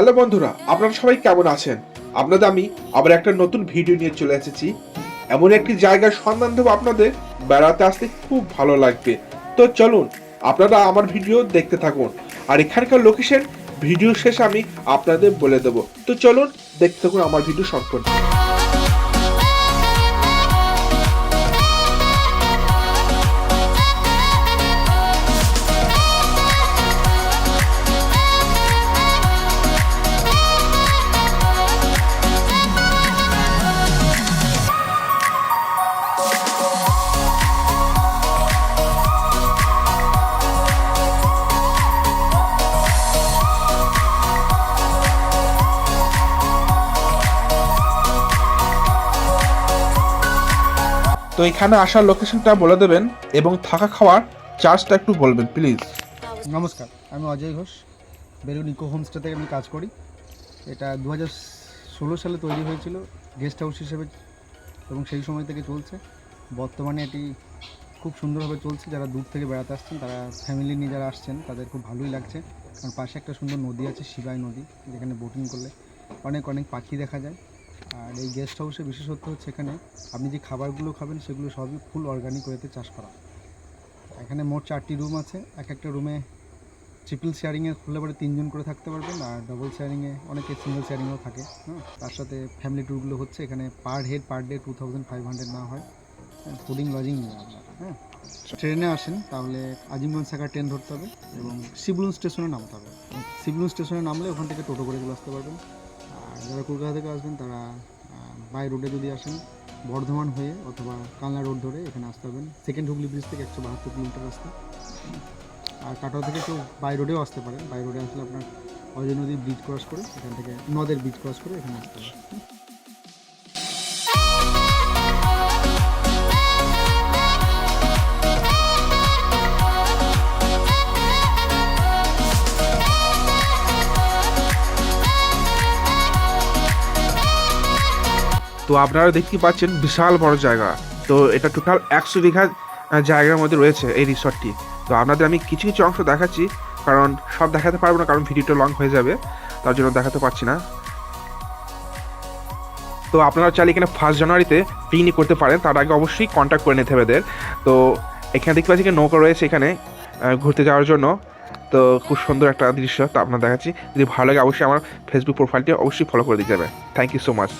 Hello বন্ধুরা, আপনারা সবাই কেমন আছেন? আপনাদের আমি আবার একটা নতুন ভিডিও নিয়ে চলে এসেছি। এমন একটি জায়গার সন্ধান দেবো আপনাদের, বেড়াতে আসতে খুব ভালো লাগবে। তো চলুন, আপনারা আমার ভিডিও দেখতে থাকুন। আর এখানকার লোকেশন ভিডিও শেষে আমি আপনাদের বলে দেবো। তো চলুন, দেখতে থাকুন আমার ভিডিও সম্পূর্ণ। তো এখানে আসার লোকেশনটা বলে দেবেন এবং থাকা খাওয়ার চার্জটা একটু বলবেন প্লিজ নমস্কার, আমি Ajay Ghosh. Balloon eco homestay থেকে আমি কাজ করি। এটা দু হাজার ষোলো সালে তৈরি হয়েছিল, গেস্ট হাউস হিসেবে এবং সেই সময় থেকে চলছে। বর্তমানে এটি খুব সুন্দরভাবে চলছে। যারা দূর থেকে বেড়াতে আসছেন, তারা ফ্যামিলি নিয়ে যারা আসছেন, তাদের খুব ভালোই লাগছে। কারণ পাশে একটা সুন্দর নদী আছে, শিবাই নদী, যেখানে বোটিং করলে অনেক অনেক পাখি দেখা যায়। আর এই গেস্ট হাউসে বিশেষত্ব হচ্ছে এখানে আপনি যে খাবারগুলো খাবেন সেগুলো সবই ফুল অর্গানিক ওয়েতে চাষ করা এখানে মোট চারটি রুম আছে। এক একটা রুমে ট্রিপল শেয়ারিংয়ে খুললে পরে তিনজন করে থাকতে পারবেন আর ডবল শেয়ারিংয়ে অনেকে সিঙ্গেল শেয়ারিংও থাকে হ্যাঁ তার সাথে ফ্যামিলি ট্যুরগুলো হচ্ছে এখানে per head per day two thousand five hundred না হয়। ফুডিং লজিং নিয়ে আপনার হ্যাঁ ট্রেনে আসেন, তাহলে আজিমগঞ্জ শাখা ট্রেন ধরতে হবে এবং শিবলুন স্টেশনে নামতে হবে। শিবলুন স্টেশনে নামলে ওখান থেকে টোটো করে চলে আসতে পারবেন। যারা কলকাতা থেকে আসবেন তারা বাই রোডে যদি আসেন, বর্ধমান হয়ে অথবা কালনা রোড ধরে এখানে আসতে হবেন সেকেন্ড হুগলি ব্রিজ থেকে একশো বাহাত্তর কিলোমিটার রাস্তা। আর কাটোয়া থেকে কেউ বাই রোডেও আসতে পারেন বাই রোডে আসলে আপনার অজয় নদীর ব্রিজ ক্রস করে, এখান থেকে নদের ব্রিজ ক্রস করে এখানে আসতে হবে তো আপনারা দেখতে পাচ্ছেন বিশাল বড় জায়গা। তো এটা টোটাল একশো বিঘা জায়গার মধ্যে রয়েছে এই রিসর্টটি তো আপনাদের আমি কিছু কিছু অংশ দেখাচ্ছি, কারণ সব দেখাতে পারব না, কারণ ভিডিওটা লং হয়ে যাবে, তার জন্য দেখাতে পারছি না। তো আপনারা চাইলে এখানে ফার্স্ট জানুয়ারিতে পিকনিক করতে পারেন, তার আগে অবশ্যই কন্ট্যাক্ট করে নিতে হবে এদের। তো এখানে দেখতে পাচ্ছি নৌকা রয়েছে এখানে ঘুরতে যাওয়ার জন্য। তো খুব সুন্দর একটা দৃশ্য, তা আপনার দেখাচ্ছি। যদি ভালো লাগে, অবশ্যই আমার ফেসবুক প্রোফাইলটি অবশ্যই ফলো করে দিতে যাবে থ্যাংক ইউ সো মাচ